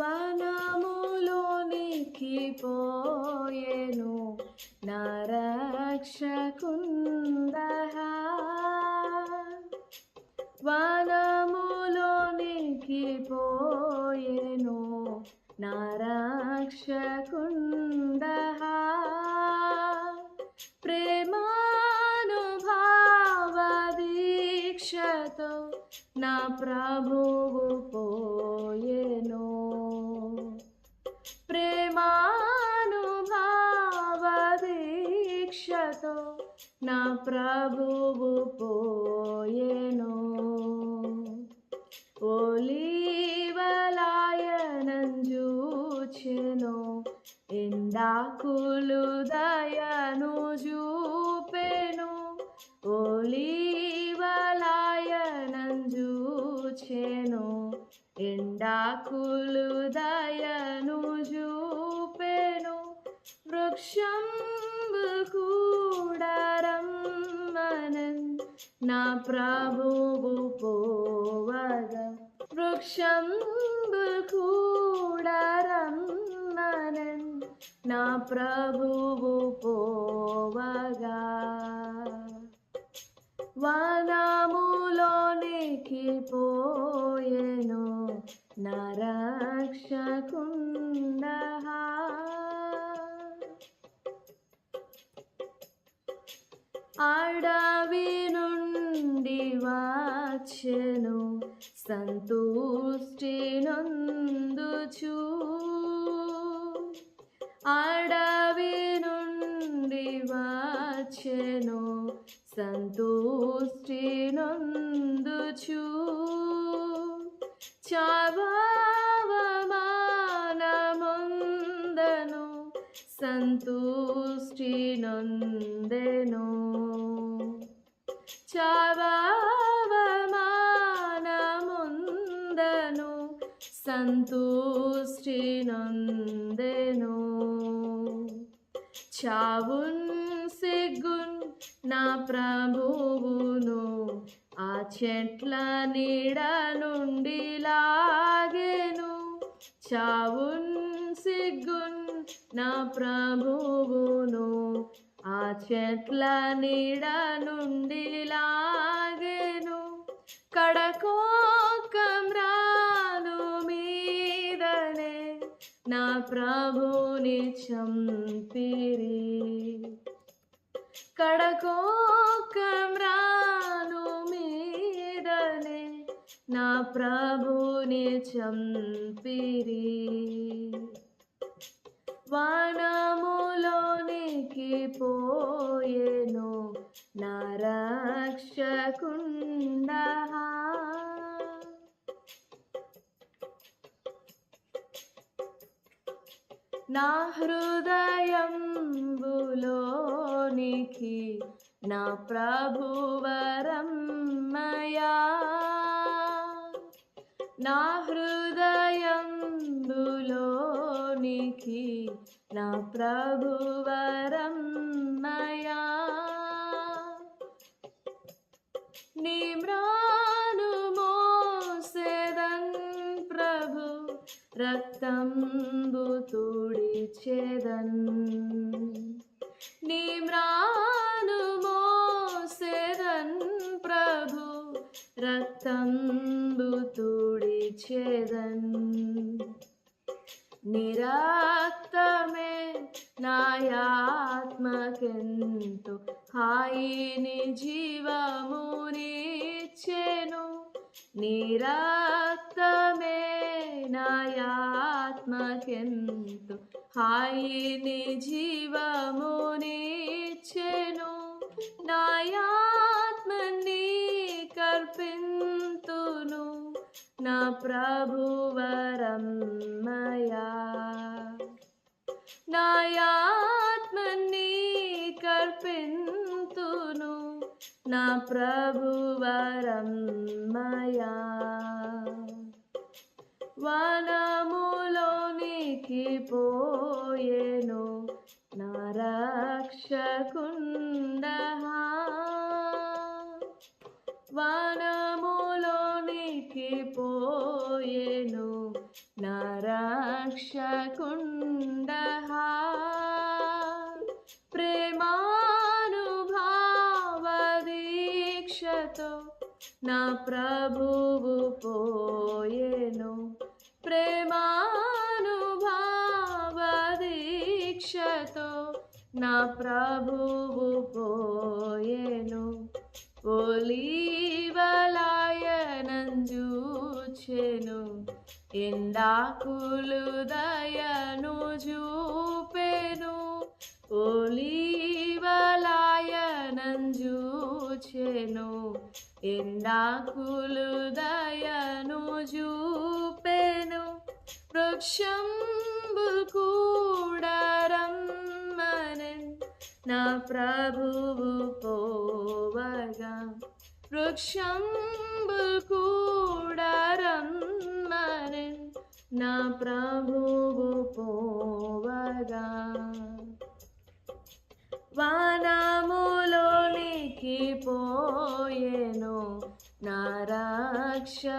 వనములోనికి పోయేను నరక్షకుంద వనములోనికి పోయేను నరక్షకుంద ప్రేమానుభావ దీక్షతో నా ప్రభువు నా ప్రభువు పోయేను. ఒలీవలాయనంజూచెను ఎండాకులు దయను చూపెను ఒలీవలాయనంజూచెను ఎండాకులు దయ నా ప్రభువు పోవగా. వృక్షం కూడా నా ప్రభువు పోవగా. వనములోనికి పోయేను నరక్షకుండ అడవి నుండి వచ్చెను సంతోష్టి నొందుచు. అడవి నుండి వచ్చెను సంతోష్టి నొందుచు. చవమానముందను సంతోష్టి నొందెను. చా సంతుష్టి చావున్ సిగ్గున్ నా ప్రభువును ఆ చెట్ల నీడ నుండి లాగెను. చావున్ సిగ్గున్ నా ప్రభువును ఆ చెట్ల నీడ నుండి లాగెను. కడకో నా ప్రభుని చంపిరి. కడకోకమ్రాను మీదనే నా ప్రభుని చంపిరి. వానములోనికి పోయేను నా రక్షకుండా నా హృదయంబులోనికి నా ప్రభువరమ్మయా నా హృదయంబులోనికి నా ప్రభువ రక్తంబు తుడిచేదన్ నీ మ్రాను మోసేదన్ ప్రభు రక్తంబు తుడిచేదన్ నిరాక్తమే నాయాత్మకెంతో హాయిని జీవమునిచ్చెను నిరాక్తమే నాయాత్మకెంతో హాయిని జీవమునిచ్చెను నాయాత్మని కల్పింతును నా ప్రభువరం నా ప్రభువరమ్మయా వనములోనికి పోయెను నరక్షకుండహా వనములోనికి పోయేను నా దీక్షతో నా ప్రభువు పోయేను. ప్రేమానుభావ దీక్షతో నా ప్రభువు పోయేను. ఒలీవలాయనంజూచెను. ఎండాకులు దయను చూపెను. ఒలీవలాయనంజూచెను ఎండాకులు దయను చూపెను. వృక్షంబు కూడారమ్మనెన్ నా ప్రభువు పోవగా. వృక్షంబు కూడారమ్మనెన్ నా ప్రభువు పోవగా. వనములోనికి పోయెను నా రక్షకుండహా